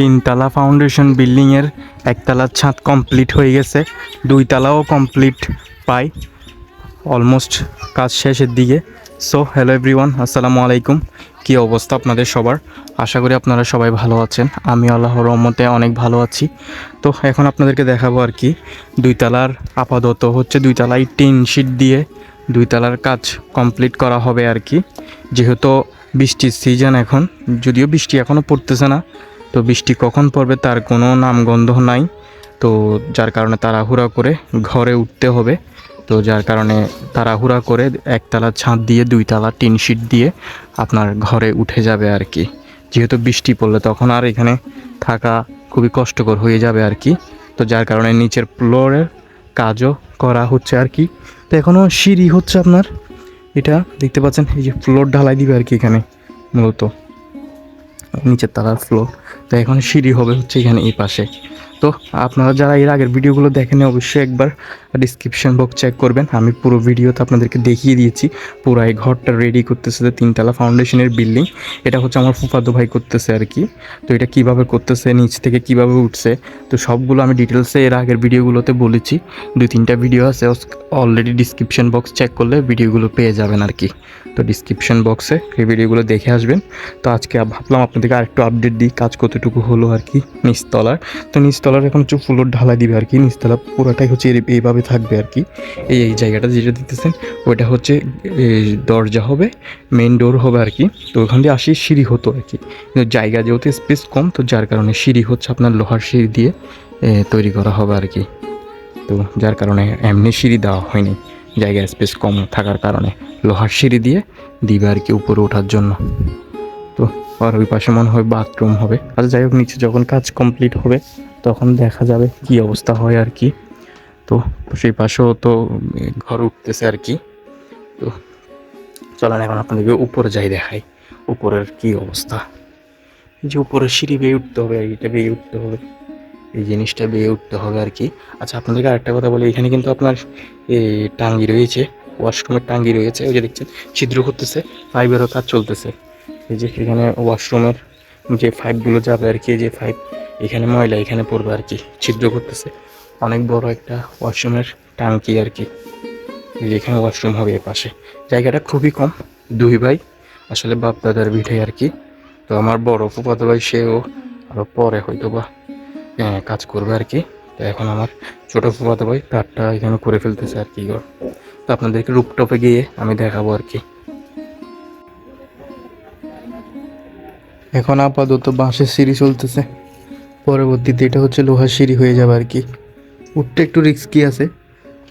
তিনতলা ফাউন্ডেশন বিল্ডিংয়ের একতলার ছাদ কমপ্লিট হয়ে গেছে। দুইতলাও কমপ্লিট প্রায় অলমোস্ট কাজ শেষের দিকে। সো হ্যালো এভরিওয়ান আসসালামু আলাইকুম। কী অবস্থা আপনাদের সবার? আশা করি আপনারা সবাই ভালো আছেন। আমি আল্লাহর রহমতে অনেক ভালো আছি। তো, এখন আপনাদেরকে দেখাবো আর কি। দুইতলার আপাতত হচ্ছে দুইতলায় টিন শিট দিয়ে দুইতলার কাজ কমপ্লিট করা হবে আর কি। যেহেতু বৃষ্টির সিজন এখন, যদিও বৃষ্টি এখনও পড়তেছে না তো বৃষ্টি কখন পড়বে তার কোনো নামগন্ধ নাই। তো যার কারণে তাড়াহুড়া করে ঘরে উঠতে হবে। তো যার কারণে তাড়াহুড়া করে একতলা ছাদ দিয়ে দুইতলা টিন শিট দিয়ে আপনার ঘরে উঠে যাবে আর কি। যেহেতু বৃষ্টি পড়লে তখন আর এখানে থাকা খুবই কষ্টকর হয়ে যাবে আর কি। তো যার কারণে নিচের ফ্লোরের কাজও করা হচ্ছে আর কি। তো এখনও সিঁড়ি হচ্ছে আপনার। এটা দেখতে পাচ্ছেন, এই যে ফ্লোর ঢালাই দিবে আর কি এখানে মূলত। নিচের তালার ফ্লোর। তো এখন সিঁড়ি হবে হচ্ছে এখানে এই পাশে। তো আপনারা যারা এর আগের ভিডিওগুলো দেখেন অবশ্যই একবার ডিসক্রিপশন বক্স চেক করবেন। আমি পুরো ভিডিওতে আপনাদেরকে দেখিয়ে দিয়েছি। পুরো এই ঘরটা রেডি করতেছে যে তিনতলা ফাউন্ডেশনের বিল্ডিং এটা হচ্ছে আমার ফুফাতো ভাই করতেছে আর কি। তো এটা কীভাবে করতেছে, নিচ থেকে কীভাবে উঠছে, তো সবগুলো আমি ডিটেলসে এর আগের ভিডিওগুলোতে বলেছি। দুই তিনটা ভিডিও আছে অলরেডি ডিসক্রিপশন বক্স চেক করলে ভিডিওগুলো পেয়ে যাবেন আর কি। তো ডিসক্রিপশন বক্সে এই ভিডিওগুলো দেখে আসবেন। তো আজকে ভাবলাম আপনাদেরকে আরেকটু আপডেট দিই, কাজ কতটুকু হলো আর কি নিচতলার। তো নিচতলার এখন হচ্ছে ফ্লোর ঢালাই দিবে আর কি, নিচতলা পুরোটাই হচ্ছে এই- এইভাবে থাকবে আর কি। এই এই জায়গাটা যেটা দিতেছেন ওইটা হচ্ছে দরজা হবে মেন ডোর হবে আর কি। তো ওখান দিয়ে আসি, সিঁড়ি হতো আর কি। জায়গা যেহেতু স্পেস কম, তো যার কারণে সিঁড়ি হচ্ছে আপনার লোহার সিঁড়ি দিয়ে তৈরি করা হবে আর কি। তো যার কারণে এমনি সিঁড়ি দেওয়া হয়নি জায়গা স্পেস কম থাকার কারণে। লোহার সিঁড়ি দিয়ে দিবে আর কি উপরে ওঠার জন্য। তো আর ওই পাশে মনে হয় বাথরুম হবে। আর যাই হোক, নিচে যখন কাজ কমপ্লিট হবে, তখন দেখা যাবে কি অবস্থা হয় আর কি। তো সেই পাশেও তো ঘর উঠতেছে আর কি। তো চলেন এখন আপনাদেরকে উপরে যাই দেখাই, উপরের কি অবস্থা। যে উপরে সিঁড়ি বেয়ে উঠতে হবে এটা বেয়ে উঠতে হবে। এই জিনিসটা বেয়ে উঠতে হবে আর কি। আচ্ছা আপনাদেরকে আরেকটা কথা বলি, এখানে কিন্তু আপনার এই টাঙ্গি রয়েছে ওয়াশরুমের টাঙ্গি রয়েছে। ওই যে দেখছেন, ছিদ্র করতেছে ফাইবারও কাজ চলতেছে। এই যে এখানে ওয়াশরুমের যে পাইপগুলো যাবে আর কি যে পাইপ, এখানে ময়লা, এখানে পড়বে আর কি, ছিদ্র করতেছে। অনেক বড় একটা ওয়াশরুমের টাঙ্কি আর কি। এখানে ওয়াশরুম হবে এ পাশে। জায়গাটা খুবই কম, দুই ভাই, আসলে বাপ দাদার ভিটে আর কি। তো আমার বড় ফুফাতো ভাই, সেও আরও পরে হয়তো বা কাজ করবে আর কি। তো এখন আমার ছোটো ফুফাতো ভাই, তারটা এখানে করে ফেলতেছে আর কি তো আপনাদেরকে রুপটপে গিয়ে আমি দেখাবো আর কি। এখন আপাতত বাঁশের সিঁড়ি চলতেছে। পরবর্তীতে এটা হচ্ছে লোহার সিঁড়ি হয়ে যাবে আর কি। উঠতে একটু রিস্কি আছে।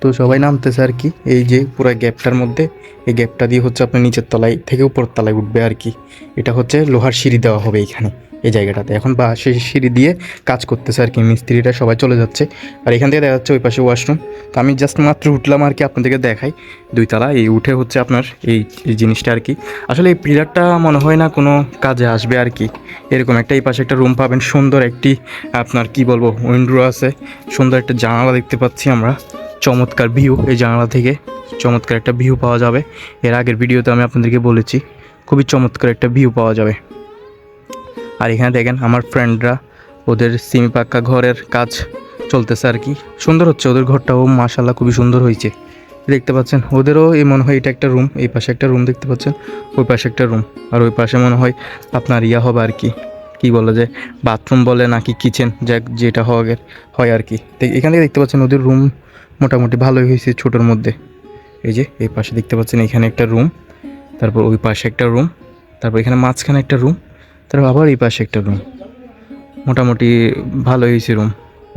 তো সবাই নামতেছে আর কি। এই যে পুরো গ্যাপটার মধ্যে, এই গ্যাপটা দিয়ে হচ্ছে আপনার নিচের তলায় থেকে উপর তলায় উঠবে আর কি। এটা হচ্ছে লোহার সিঁড়ি দেওয়া হবে এইখানে। এই জায়গাটাতে। এখন বা সেই সিঁড়ি দিয়ে কাজ করতেছে আর কি, মিস্ত্রিরা সবাই চলে যাচ্ছে। আর এখান থেকে দেখা যাচ্ছে ওই পাশে ওয়াশরুম তো আমি জাস্ট মাত্র উঠলাম আর কি আপনাদেরকে দেখাই। দুইতলা, এই উঠে হচ্ছে আপনার এই জিনিসটা আর কি। আসলে এই পিলারটা মনে হয় না কোনো কাজে আসবে আর কি। এরকম একটা এই পাশে একটা রুম পাবেন, সুন্দর একটি আপনার কি বলব উইন্ডো আছে। সুন্দর একটা জানালা দেখতে পাচ্ছি আমরা। চমৎকার ভিউ এই জানালা থেকে। চমৎকার একটা ভিউ পাওয়া যাবে। এর আগের ভিডিওতে আমি আপনাদেরকে বলেছি, খুবই চমৎকার একটা ভিউ পাওয়া যাবে। আর এখানে দেখেন আমার ফ্রেন্ডরা ওদের সিমি পাক্কা ঘরের কাজ চলতেছে আর কি। সুন্দর হচ্ছে ওদের ঘরটাও মাশাল্লাহ খুবই সুন্দর হয়েছে। দেখতে পাচ্ছেন, ওদেরও এই মনে হয় এটা একটা রুম এই পাশে একটা রুম দেখতে পাচ্ছেন, ওই পাশে একটা রুম আর ওই পাশে মনে হয় আপনার ইয়া হবে আর কি কি বলে যে বাথরুম বলে নাকি কিচেন যাক যেটা হবে হয় আর কি। এখান থেকে দেখতে পাচ্ছেন ওদের রুম মোটামুটি ভালোই হয়েছে ছোটোর মধ্যে। এই যে, এই পাশে দেখতে পাচ্ছেন এখানে একটা রুম তারপর ওই পাশে একটা রুম তারপর এখানে মাঝখানে একটা রুম তারপর আবার এই পাশে একটা রুম মোটামুটি ভালো হয়েছে রুম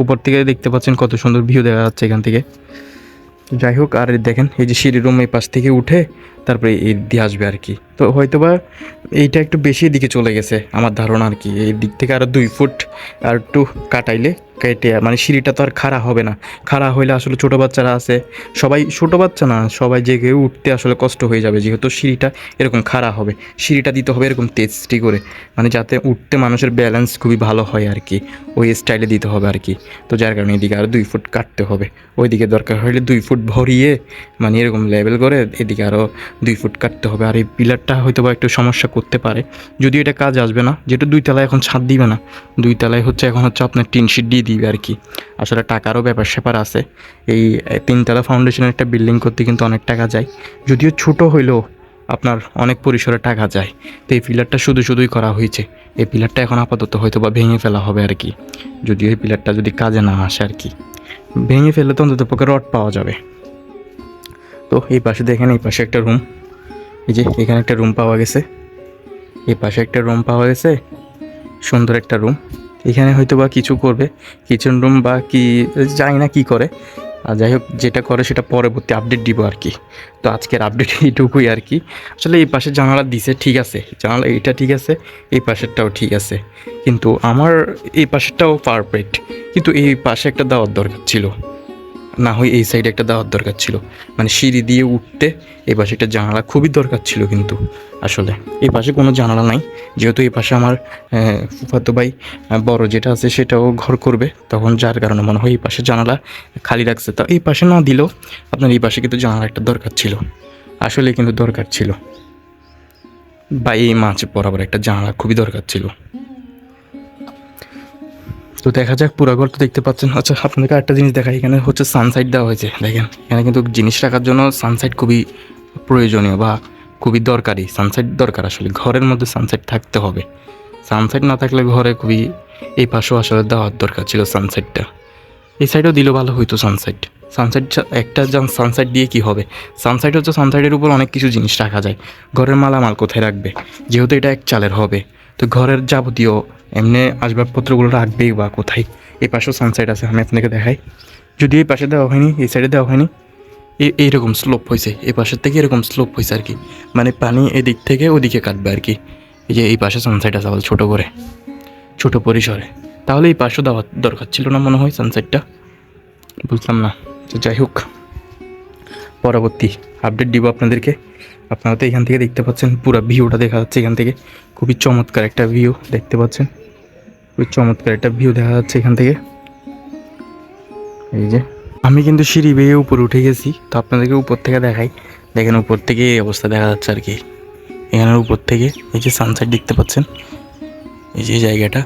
উপর থেকে দেখতে পাচ্ছেন কত সুন্দর ভিউ দেখা যাচ্ছে এখান থেকে। যাই হোক, আর দেখেন, এই যে সিঁড়ি রুম এই পাশ থেকে উঠে তারপরে এই দিয়ে আসবে আর কি। তো হয়তোবা এইটা একটু বেশি দিকে চলে গেছে আমার ধারণা আর কি। এই দিক থেকে আরও দুই ফুট আর একটু কাটাইলে কেটে মানে সিঁড়িটা তো আর খাড়া হবে না। খাড়া হইলে আসলে ছোটো বাচ্চারা আছে। সবাই ছোটো বাচ্চা না, সবাই জেগে উঠতে আসলে কষ্ট হয়ে যাবে। যেহেতু সিঁড়িটা এরকম খাড়া হবে, সিঁড়িটা দিতে হবে এরকম তেজটি করে মানে যাতে উঠতে মানুষের ব্যালেন্স খুবই ভালো হয় আর কি। ওই স্টাইলে দিতে হবে আর কি। তো যার কারণে এদিকে আরও দুই ফুট কাটতে হবে। ওইদিকে দরকার হলে দুই ফুট ভরিয়ে মানে এরকম লেভেল করে এদিকে আরও দুই ফুট কাটতে হবে। আর এই পিলারটা ছাদটা হয়তো বা একটু সমস্যা করতে পারে। যদিও এটা কাজ আসবে না যেটা দুই তলায় এখন ছাদ দিবে না। দুই তলায় হচ্ছে এখন হচ্ছে আপনার টিন শিট দিয়ে দিবে আর কি। আসলে টাকারও ব্যাপার স্যাপার আছে। এই তিনতলা ফাউন্ডেশনের একটা বিল্ডিং করতে কিন্তু অনেক টাকা যায়। যদিও ছোট হইলেও আপনার অনেক পরিসরে টাকা যায়। তো এই পিলারটা শুধু শুধুই করা হয়েছে। এই পিলারটা এখন আপাতত হয়তো বা ভেঙে ফেলা হবে আর কি। যদিও এই পিলারটা যদি কাজে না আসে আর কি। ভেঙে ফেললে তো অন্তত পক্ষে রড পাওয়া যাবে। তো এই পাশে দেখেন, এই পাশে একটা রুম এই যে, এখানে একটা রুম পাওয়া গেছে। এই পাশে একটা রুম পাওয়া গেছে। সুন্দর একটা রুম এখানে হয়তো বা কিছু করবে। কিচেন রুম বা কি, জানি না কি করে। আর যাই হোক, যেটা করে সেটা পরবর্তী আপডেট দিব আর কি। তো আজকের আপডেট এইটুকুই আর কি। আসলে এই পাশে জানালা দিছে, ঠিক আছে। জানালা এটা ঠিক আছে, এই পাশেরটাও ঠিক আছে। কিন্তু আমার এই পাশেরটাও পারফেক্ট কিন্তু এই পাশে একটা দেওয়ার দরকার ছিল। না হয় এই সাইডে একটা দেওয়ার দরকার ছিল। মানে সিঁড়ি দিয়ে উঠতে এই পাশে একটা জানালা খুবই দরকার ছিল কিন্তু আসলে। এই পাশে কোনো জানালা নাই। যেহেতু এই পাশে আমার ফুফাতো ভাই বড় যেটা আছে সেটাও ঘর করবে। তখন যার কারণে মনে হয় এই পাশে জানালা খালি রাখছে। তা এই পাশে না দিলেও আপনার এই পাশে কিন্তু জানালা একটা দরকার ছিল। আসলে কিন্তু দরকার ছিল। বা এই মাছ বরাবর একটা জানালা খুবই দরকার ছিল। তো দেখা যাক, পুরো ঘর তো দেখতে পাচ্ছেন। আচ্ছা আপনাদেরকে একটা জিনিস দেখা এখানে হচ্ছে সানসাইড দেওয়া হয়েছে। দেখেন, এখানে কিন্তু জিনিস রাখার জন্য সানসাইড খুবই প্রয়োজনীয় বা খুবই দরকারি। সানসাইড দরকার আসলে। ঘরের মধ্যে সানসাইড থাকতে হবে। সানসাইড না থাকলে ঘরে খুবই এই পাশেও আসলে দেওয়ার দরকার ছিল সানসাইডটা এই সাইডেও দিলেও ভালো হইতো সানসাইড সানসাইড একটা সানসাইড দিয়ে কি হবে? সানসাইড হচ্ছে সানসাইডের উপর অনেক কিছু জিনিস রাখা যায়। ঘরের মালামাল কোথায় রাখবে? যেহেতু এটা এক চালের হবে। তো ঘরের যাবতীয় এমনি আসবাবপত্রগুলো রাখবেই বা কোথায়? এই পাশেও সানসাইড আছে, আমি আপনাকে দেখাই। যদি এই পাশে দেওয়া হয়নি, এই সাইডে দেওয়া হয়নি এই এইরকম স্লোপ হয়েছে। এই পাশের থেকে এরকম স্লোপ হয়েছে আর কি। মানে পানি এদিক থেকে ওদিকে কাটবে আর কি। এই যে এই পাশে সানসাইড আছে আবার ছোটো করে ছোটো পরিসরে। তাহলে এই পাশেও দেওয়ার দরকার ছিল না মনে হয় সানসেটটা বুঝলাম না। যাই হোক, পরবর্তী আপডেট দিব আপনাদেরকে। আপনারা তো এখান থেকে দেখতে পাচ্ছেন, পুরো ভিউটা দেখা যাচ্ছে এখান থেকে। খুবই চমৎকার একটা ভিউ দেখতে পাচ্ছেন। খুবই চমৎকার একটা ভিউ দেখা যাচ্ছে এখান থেকে। এই যে, আমি কিন্তু সিঁড়ি বেয়ে উপরে উঠে গেছি, তো আপনাদেরকে উপর থেকে দেখাই। দেখেন উপর থেকে এই অবস্থা দেখা যাচ্ছে আর কি। এখানের উপর থেকে এই যে সানসেট দেখতে পাচ্ছেন, এই যে জায়গাটা।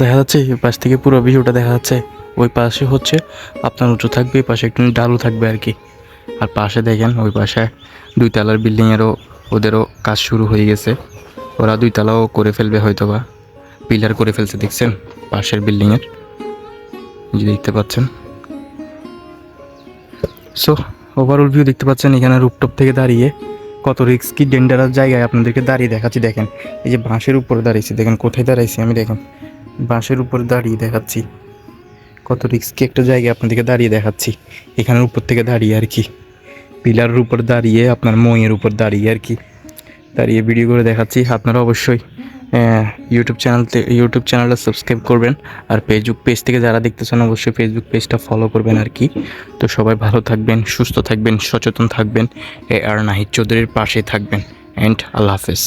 দেখা যাচ্ছে এই পাশ থেকে পুরো ভিউটা দেখা যাচ্ছে। ওই পাশে হচ্ছে আপনার উঁচু থাকবে, এই পাশে একটু ডালু থাকবে আর কি। আর পাশে দেখেন ওই পাশে দুই তলার বিল্ডিংয়েরও ওদেরও কাজ শুরু হয়ে গেছে। ওরা দুই তলাও করে ফেলবে হয়তো বা পিলার করে ফেলছে, দেখছেন? পাশের বিল্ডিংয়ের। যে দেখতে পাচ্ছেন। সো ওভারঅল ভিউ দেখতে পাচ্ছেন এখানে রুপটপ থেকে দাঁড়িয়ে কত রিস্কি ডেঞ্জারাস জায়গায় আপনাদেরকে দাঁড়িয়ে দেখাচ্ছি। দেখেন, এই যে বাঁশের উপরে দাঁড়িয়েছি, দেখেন কোথায় দাঁড়াইছি আমি দেখেন। বাঁশের উপর দাঁড়িয়ে দেখাচ্ছি। কত রিস্কি একটা জায়গায় আপনাদেরকে দাঁড়িয়ে দেখাচ্ছি। এখানের উপর থেকে দাঁড়িয়ে আর কি। পিলারের উপর দাঁড়িয়ে, আপনার মইয়ের উপর দাঁড়িয়ে আর কি। দাঁড়িয়ে ভিডিও করে দেখাচ্ছি। আপনারা অবশ্যই ইউটিউব চ্যানেলতে ইউটিউব চ্যানেলটা সাবস্ক্রাইব করবেন। আর ফেসবুক পেজ থেকে যারা দেখতেছেন, অবশ্যই ফেসবুক পেজটা ফলো করবেন আর কি। তো সবাই ভালো থাকবেন, সুস্থ থাকবেন, সচেতন থাকবেন। এ আর নাহিদ চৌধুরীর পাশে থাকবেন। অ্যান্ড আল্লাহ হাফেজ।